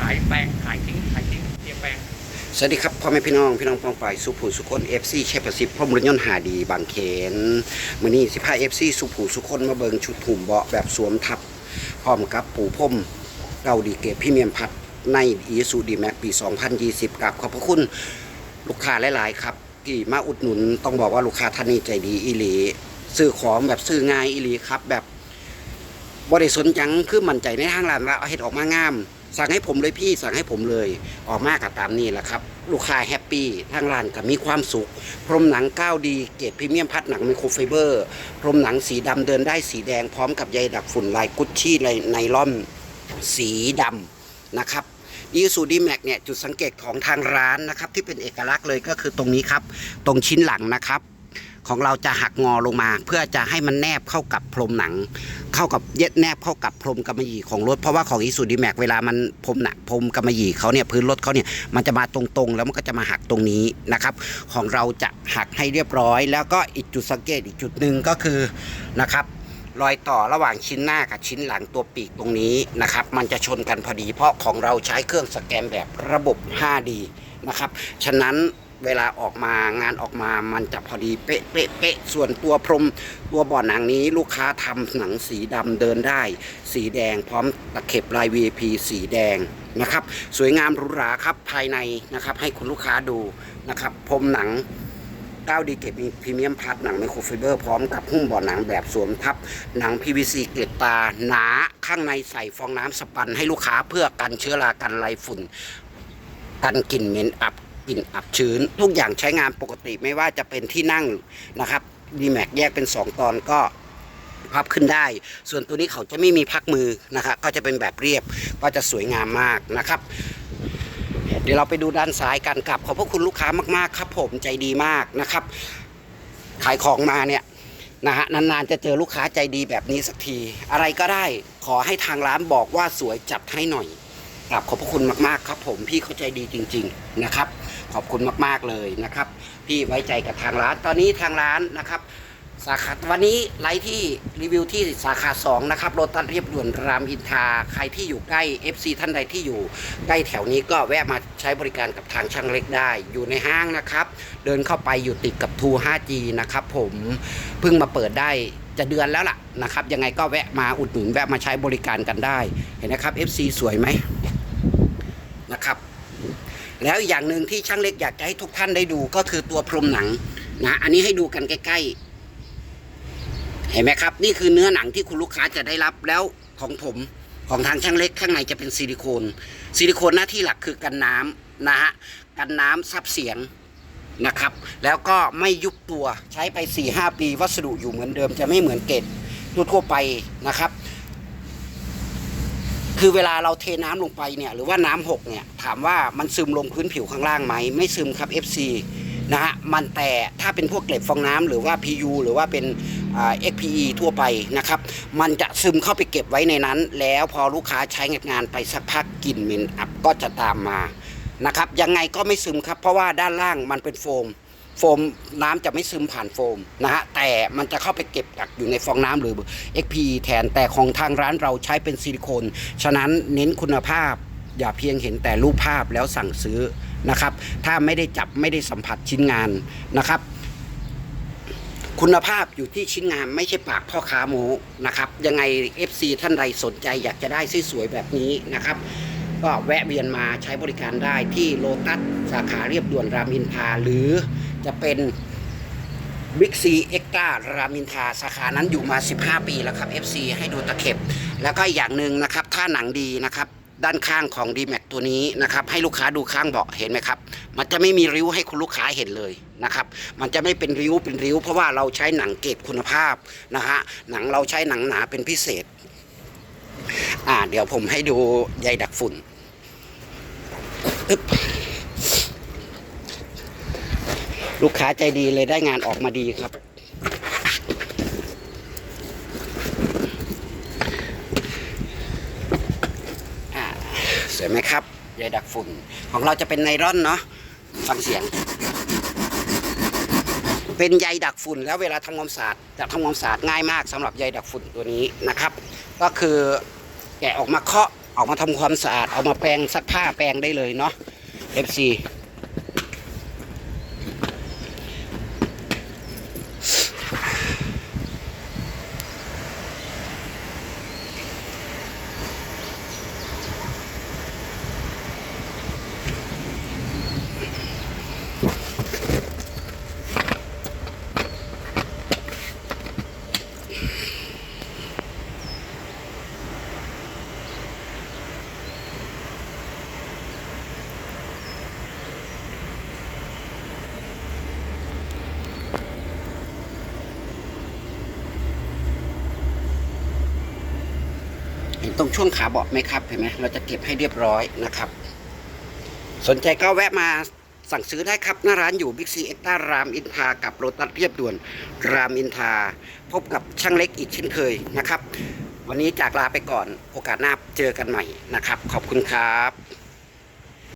ขายแปลงขายทิ้งขายทิ้งเตียแปลงสวัสดีครับพ่อแม่พี่น้องพี่น้องปองปายสุภูสุคนเอฟซีเชฟประสิทธิ์พ่อมรยนหาดีบางเขนมือนี้สิพาเอฟซีสุภูสุคนมาเบิงชุดหุ่มเบาะแบบสวมทับ พร้อมกับปูพรมเกาดีเกตพี่เมียมพัดในอีซูดีแม็กปี 2020กับขอบพระคุณลูกค้าหลาย ๆ ครับ ที่มาอุดหนุนต้องบอกว่าลูกค้าท่านนี้ใจดีอีหลีซื้อของแบบซื้อง่ายอีหลีครับแบบบริสุทธิ์จังคือมั่นใจในทางร้านว่าเอาเฮ็ดออกมางาม สั่งให้ผมเลยพี่สั่งให้ผมเลยออกมากับตามนี้แหละครับ ลูกค้าแฮปปี้ทางร้านก็มีความสุข พรมหนังก้าวดีเกรดพรีเมียมพัดหนังไมโครไฟเบอร์ พรมหนังสีดำเดินได้สีแดงพร้อมกับใยดักฝุ่นลายกุชชี่ไนล่อนสีดำนะครับอีซูดีแม็กเนี่ยจุดสังเกตของทางร้านนะครับที่เป็นเอกลักษณ์เลยก็คือตรงนี้ครับ ตรงชิ้นหลังนะครับ ของเราจะหักงอลงมา เพื่อจะให้มันแนบเข้ากับพรมหนัง เข้ากับเย็ดแนบเข้ากับพรมกำมะหยี่ของรถเพราะว่าของอีซูดีแม็กเวลามันพรมหนักพรมกำมะหยี่เขาเนี่ยพื้นรถเขาเนี่ยมันจะมาตรงๆ แล้วมันก็จะมาหักตรงนี้นะครับ ของเราจะหักให้เรียบร้อย แล้วก็อีกจุดสังเกตอีกจุดหนึ่งก็คือนะครับรอยต่อระหว่างชิ้นหน้ากับชิ้นหลังตัวปีกตรงนี้นะครับ มันจะชนกันพอดีเพราะของเราใช้เครื่องสแกนแบบระบบ 5D นะครับ ฉะนั้น เวลาออกมางานออกมามันจะพอดีเป๊ะเป๊ะเป๊ะส่วนตัวพรมตัวบ่อหนังนี้ลูกค้าทำหนังสีดำเดินได้ สีแดงพร้อมตะเข็บลาย VIP สีแดงนะครับ สวยงามหรูหราครับภายในนะครับ ให้คุณลูกค้าดูนะครับพรมหนัง9ดีเกตมีพรีเมียมพัดหนังไมโครไฟเบอร์พร้อมกับหุ้มบ่อหนังแบบสวมทับ หนัง PVC เกล็ดตาหนาข้างในใส่ฟองน้ำสปันให้ลูกค้าเพื่อกันเชื้อรากันไรฝุ่น กันกลิ่นเหม็นอับ กลิ่นอับชื้น ทุกอย่างใช้งานปกติไม่ว่าจะเป็นที่นั่งนะครับดีแม็กแยกเป็น 2 ตอนก็พับขึ้นได้ ส่วนตัวนี้เขาจะไม่มีพักมือนะครับก็จะเป็นแบบเรียบก็จะสวยงามมากนะครับ เดี๋ยวเราไปดูด้านซ้ายกันกับขอบพระคุณลูกค้ามากๆ ครับผมใจดีมากนะครับ ขายของมาเนี่ยนะฮะนานๆจะเจอลูกค้าใจดีแบบนี้สักที อะไรก็ได้ขอให้ทางร้านบอกว่าสวยจัดให้หน่อย กราบขอบพระคุณมากๆครับ ผมพี่เขาใจดีจริง ๆนะครับ ขอบคุณมากๆเลยนะครับ พี่ไว้ใจกับทางร้าน ตอนนี้ทางร้านนะครับ สาขาวันนี้ไลฟ์ที่รีวิวที่สาขา2นะครับโรตัสเรียบด่วนรามอินทราใครที่อยู่ใกล้ FC ท่านใดที่อยู่ใกล้แถวนี้ก็แวะมาใช้บริการกับทางช่างเล็กได้ อยู่ในห้างนะครับ เดินเข้าไปอยู่ติดกับทู 5G นะครับผมเพิ่งมาเปิดได้จะเดือนแล้วล่ะนะครับ ยังไงก็แวะมาอุดหนุนแวะมาใช้บริการกันได้ เห็นนะครับ FC สวยไหม นะครับ แล้วอีกอย่างหนึ่งที่ช่างเล็กอยากจะให้ทุกท่านได้ดูก็คือตัวพรมหนังนะอันนี้ให้ดูกันใกล้ๆ เห็นไหมครับ นี่คือเนื้อหนังที่คุณลูกค้าจะได้รับแล้วของผมของทางช่างเล็กข้างในจะเป็นซิลิโคนซิลิโคนหน้าที่หลักคือกันน้ำนะฮะกันน้ำซับเสียงนะครับ แล้วก็ไม่ยุบตัวใช้ไป 4-5 ปี วัสดุอยู่เหมือนเดิมจะไม่เหมือนเกตทั่วๆไปนะครับ คือเวลาเราเทน้ำลงไปเนี่ยหรือว่าน้ำหกเนี่ยถามว่ามันซึมลงพื้นผิวข้างล่างไหมไม่ซึมครับ FC นะฮะมันแต่ถ้าเป็นพวกเกล็ดฟองน้ำหรือว่า PU หรือว่าเป็นอ่า XPE ทั่วไปนะครับ มันจะซึมเข้าไปเก็บไว้ในนั้น แล้วพอลูกค้าใช้งานไปสักพักกลิ่นเหม็นอับก็จะตามมานะครับยังไงก็ไม่ซึมครับ เพราะว่าด้านล่างมันเป็นโฟม โฟมน้ำจะไม่ซึมผ่านโฟมนะฮะแต่มันจะเข้าไปเก็บกักอยู่ในฟองน้ำหรือ XP แทนแต่ของทางร้านเราใช้เป็นซิลิโคน ฉะนั้นเน้นคุณภาพอย่าเพียงเห็นแต่รูปภาพแล้วสั่งซื้อนะครับ ถ้าไม่ได้จับไม่ได้สัมผัสชิ้นงานนะครับ คุณภาพอยู่ที่ชิ้นงานไม่ใช่ปากพ่อค้าโมนะครับ ยังไง FC ท่านใดสนใจอยากจะได้สวยๆแบบนี้นะครับ ก็แวะเวียนมาใช้บริการได้ที่โลตัสสาขาเรียบด่วนรามอินทาหรือ จะเป็นบิ๊กซีเอ็กตารามอินทาสาขานั้นอยู่มา 15 ปีแล้วครับ FC ให้ดูตะเข็บ แล้วก็อย่างหนึ่งนะครับ ถ้าหนังดีนะครับ ด้านข้างของ d m a x ตัวนี้นะครับ ให้ลูกค้าดูข้างเบาะเห็นไหมครับ มันจะไม่มีริ้วให้คุณลูกค้าเห็นเลยนะครับ มันจะไม่เป็นริ้วเป็นริ้ว เพราะว่าเราใช้หนังเกรดคุณภาพนะฮะหนังเราใช้หนังหนาเป็นพิเศษ อ่าเดี๋ยวผมให้ดูใยดักฝุ่นอึ๊บ ลูกค้าใจดีเลยได้งานออกมาดีครับอ่าสวยไหมครับใยดักฝุ่น ของเราจะเป็นไนลอนเนาะฟังเสียง เป็นใยดักฝุ่นแล้วเวลาทำความสะอาดจะทำความสะอาดง่ายมากสำหรับใยดักฝุ่นตัวนี้นะครับ ก็คือแกะออกมาเคาะเอามาทำความสะอาด เอามาแปรงซักผ้าแปรงได้เลยเนาะ FC เห็นตรงช่วงขาเบาะไหมครับเห็นไหมเราจะเก็บให้เรียบร้อยนะครับ สนใจก็แวะมาสั่งซื้อได้ครับ หน้าร้านอยู่บิ๊กซีเอ็กซ์ต้ารามอินทากับโรตัสเรียบด่วนรามอินทา พบกับช่างเล็กอีกเช่นเคยนะครับ วันนี้จากลาไปก่อนโอกาสหน้าเจอกันใหม่นะครับ ขอบคุณครับ